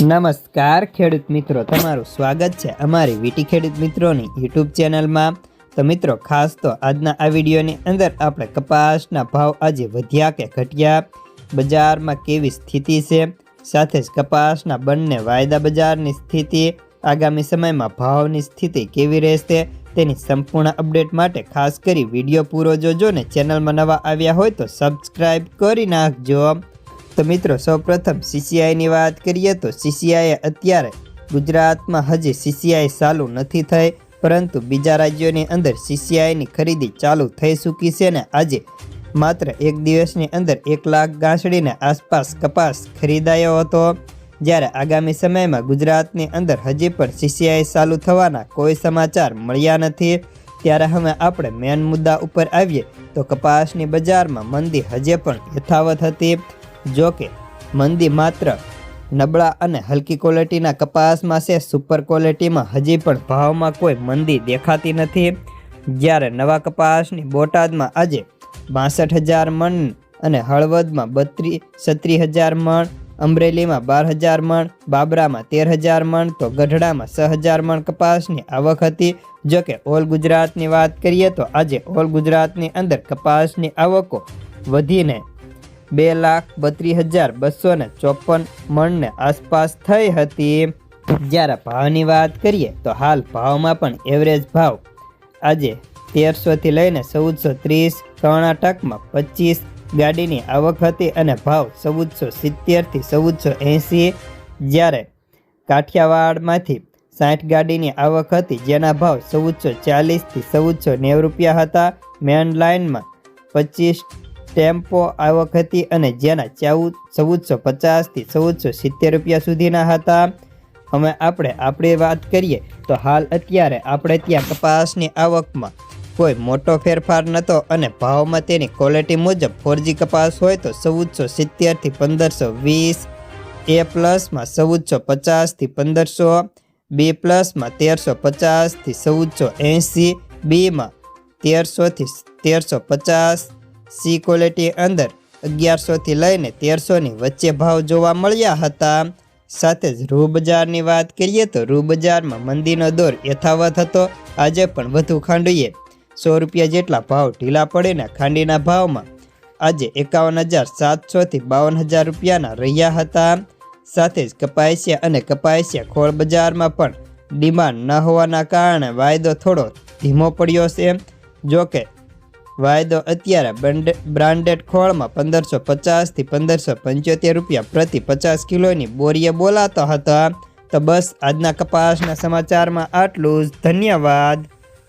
નમસ્કાર, ખેડૂત મિત્રો. તમારું સ્વાગત છે અમારી વીટી ખેડૂત મિત્રોની યુટ્યુબ ચેનલમાં. તો મિત્રો, ખાસ તો આજના આ વિડીયોની અંદર આપણે કપાસના ભાવ આજે વધ્યા કે ઘટ્યા? બજારમાં કેવી સ્થિતિ છે? સાથે જ કપાસના બંને વાયદા બજારની સ્થિતિ, આગામી સમયમાં ભાવની સ્થિતિ કેવી રહેશે તેની સંપૂર્ણ અપડેટ માટે ખાસ કરી વીડિયો પૂરો જોજો ને ચેનલમાં નવા આવ્યા હોય તો સબસ્ક્રાઈબ કરી નાખજો. તો મિત્રો, સૌપ્રથમ સીસીઆઈની વાત કરીએ તો સીસીઆઈએ અત્યારે ગુજરાતમાં હજી સીસીઆઈ ચાલુ નથી થઈ, પરંતુ બીજા રાજ્યોની અંદર સીસીઆઈની ખરીદી ચાલુ થઈ ચૂકી છે ને આજે માત્ર એક દિવસની અંદર એક લાખ ગાંસડીને આસપાસ કપાસ ખરીદાયો હતો. જ્યારે આગામી સમયમાં ગુજરાતની અંદર હજી પણ સીસીઆઈ ચાલુ થવાના કોઈ સમાચાર મળ્યા નથી. ત્યારે હવે આપણે મેન મુદ્દા ઉપર આવીએ તો કપાસની બજારમાં મંદી હજે પણ યથાવત હતી. જો કે મંદી માત્ર નબળા અને હલકી ક્વોલિટીના કપાસમાં છે, સુપર ક્વોલિટીમાં હજી પણ ભાવમાં કોઈ મંદી દેખાતી નથી. જ્યારે નવા કપાસની બોટાદમાં આજે બાસઠ હજાર મણ અને હળવદમાં બત્રીસ છત્રીસ હજાર મણ, અમરેલીમાં બાર હજાર મણ, બાબરામાં તેર હજાર મણ, તો ગઢડામાં છ હજાર મણ કપાસની આવક હતી. જો કે ઓલ ગુજરાતની વાત કરીએ તો આજે ઓલ ગુજરાતની અંદર કપાસની આવકો વધીને બે લાખ બત્રીસ હજાર બસો ને ચોપન મણને આસપાસ થઈ હતી. જ્યારે ભાવની વાત કરીએ તો હાલ ભાવમાં પણ એવરેજ ભાવ આજે તેરસોથી લઈને ચૌદસો ત્રીસ કર્ણાટકમાં પચીસ ગાડીની આવક હતી અને ભાવ ચૌદસો સિત્તેરથી ચૌદસો એંસી જ્યારે કાઠિયાવાડમાંથી સાઠ ગાડીની આવક હતી જેના ભાવ ચૌદસો ચાલીસથી ચૌદસો નેવું રૂપિયા હતા. મેન લાઇનમાં પચીસ ટેમ્પો આવક હતી અને જેના ચૌદ ચૌદસો પચાસથી ચૌદસો સિત્તેર રૂપિયા સુધીના હતા. હવે આપણે આપણી વાત કરીએ તો હાલ અત્યારે આપણે ત્યાં કપાસની આવકમાં કોઈ મોટો ફેરફાર નહોતો અને ભાવમાં તેની ક્વોલિટી મુજબ ફોરજી કપાસ હોય તો ચૌદસો સિત્તેરથી પંદરસો વીસ એ પ્લસમાં ચૌદસો પચાસથી પંદરસો બી પ્લસમાં તેરસો પચાસથી ચૌદસો એંસી બીમાં તેરસોથી તેરસો પચાસ સી ક્વોલિટી અંદર અગિયારસોથી લઈને તેરસોની વચ્ચે ભાવ જોવા મળ્યા હતા. સાથે જ રૂ બજારની વાત કરીએ તો રૂ બજારમાં મંદીનો દોર યથાવત હતો. આજે પણ વધુ ખાંડીએ. સો રૂપિયા જેટલા ભાવ ઢીલા પડીને ખાંડીના ભાવમાં આજે એકાવન હજાર સાતસોથી બાવન હજાર રૂપિયાના રહ્યા હતા. સાથે જ કપાસિયા અને કપાસિયા ખોળ બજારમાં પણ ડિમાન્ડ ન હોવાના કારણે વાયદો થોડો ધીમો પડ્યો છે. જોકે વાયદો અત્યારે બ્રાન્ડે બ્રાન્ડેડ ખોળમાં પંદરસો પચાસથી પંદરસો પંચોતેર રૂપિયા પ્રતિ પચાસ કિલોની બોરીએ બોલાતા હતા. તો બસ આજના કપાસના સમાચારમાં આટલું જ. ધન્યવાદ.